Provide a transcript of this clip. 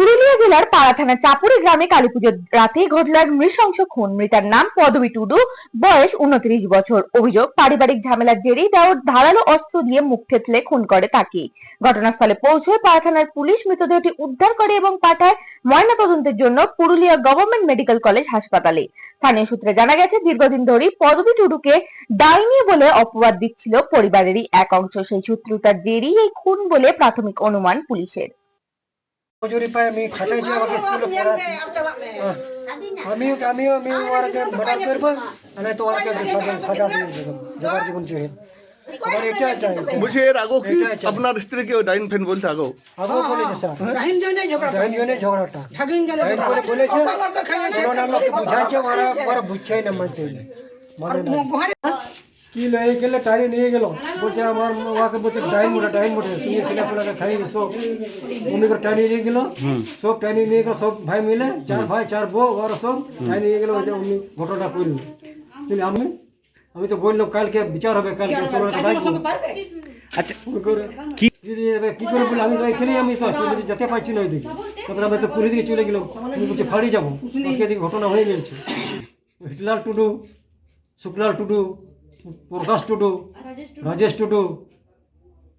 পুরুলিয়া জেলার পাড়া থানা চাপুরি গ্রামে কালীপুজোর রাতে ঘটল এক নৃশংস খুন। মৃতার নাম পদবী টুডু। বয়স উনত্রিশ বছর। অভিযোগ, পারিবারিক ঝামেলার জেরেই দেওর ধারালো অস্ত্র দিয়ে মুখ থেতলে খুন করে তাকে। ঘটনাস্থলে পৌঁছে পাড়া থানার পুলিশ। মৃতদেহটি উদ্ধার করে এবং পাঠায় ময়নাতদন্তের জন্য পুরুলিয়া গভর্নমেন্ট মেডিকেল কলেজ হাসপাতালে। স্থানীয় সূত্রে জানা গেছে, দীর্ঘদিন ধরেই পদবী টুডুকে ডাইনি বলে অপবাদ দিচ্ছিল পরিবারেরই এক অংশ। সেই শত্রুতার জেরেই এই খুন বলে প্রাথমিক অনুমান পুলিশের। मजूरी पे मी खटायची आमगे स्कूल परत आम्ही आम्ही मी वारक भटात करब आणि तो वारक सगळं सगळं जगार जीवन जे हमारे क्या चाहिए मुझे रागो की अपना रिश्ते के डाइन फिन बोल राघो आगो बोले जैसा डाइन जो ने झगड़ा डाइन जो ने झगड़ा था ठगिन गेलो डाइन बोले बोले छे कोरोना लोग बुझाचे वाला पर बुझे न मनते मने কি লয়ে গেলে টাইনি নিয়ে গেল। বলছে আমার ওকে বলছে ডাইন মোটা ডাইন মোটা তুমি ছেলে পেলাকে খাই সব মম্মি করে টাইনি নিয়ে গেল। সব টাইনি নিয়ে গেল সব ভাই মিলে চার ভাই চার বউ ওরা সব টাইনি নিয়ে গেল ওই যে উনি ঘটনা করল কিন্তু আমি আমি তো বললাম কালকে বিচার হবে কালকে আচ্ছা কি কি করে বলে আমি তো এখানেই আমি তো যেতে- যেতে পারছি না ওইদিকে। তারপরে আমি তো পুলিশ দিকে চলে গেলাম। আমি বলছি ফাড়ি যাব। এদিকে ঘটনা হয়ে গেছে। হিটলাল টুডু শুক্লাল টুডু প্রকাশ টুডু রাজেশ টুডু।